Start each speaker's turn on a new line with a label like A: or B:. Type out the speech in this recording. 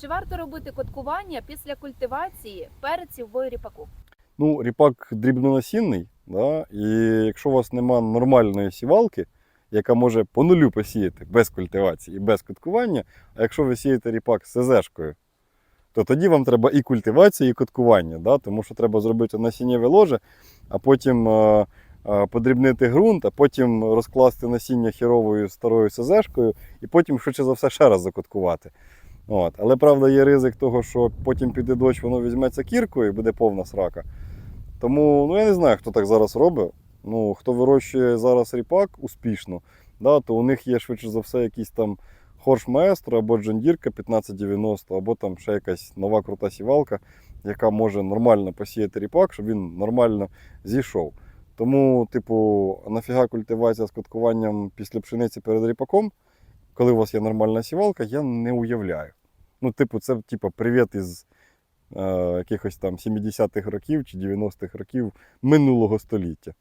A: Чи варто робити коткування після культивації перців в ріпаку?
B: Ну, ріпак дрібнонасінний, да? і якщо у вас нема нормальної сівалки, яка може по нулю посіяти без культивації і без коткування, а якщо ви сієте ріпак з СЗшкою, то тоді вам треба і культивація, і коткування, да? тому що треба зробити насіннєве ложе, а потім е, е, подрібнити ґрунт, а потім розкласти насіння хіровою старою СЗшкою, і потім, швидше за все, ще раз закоткувати. От. Але правда є ризик того, що потім піде дощ, воно візьметься кіркою і буде повна срака. Тому ну, я не знаю, хто так зараз робить. Ну, хто вирощує зараз ріпак успішно, да, то у них є швидше за все якийсь там хорш маестро або джондірка 1590, або там ще якась нова крута сівалка, яка може нормально посіяти ріпак, щоб він нормально зійшов. Тому, типу, нафіга культивація з коткуванням після пшениці перед ріпаком, коли у вас є нормальна сівалка, я не уявляю. Ну, типу, це типу, привіт із е, якихось там 70-х років чи 90-х років минулого століття.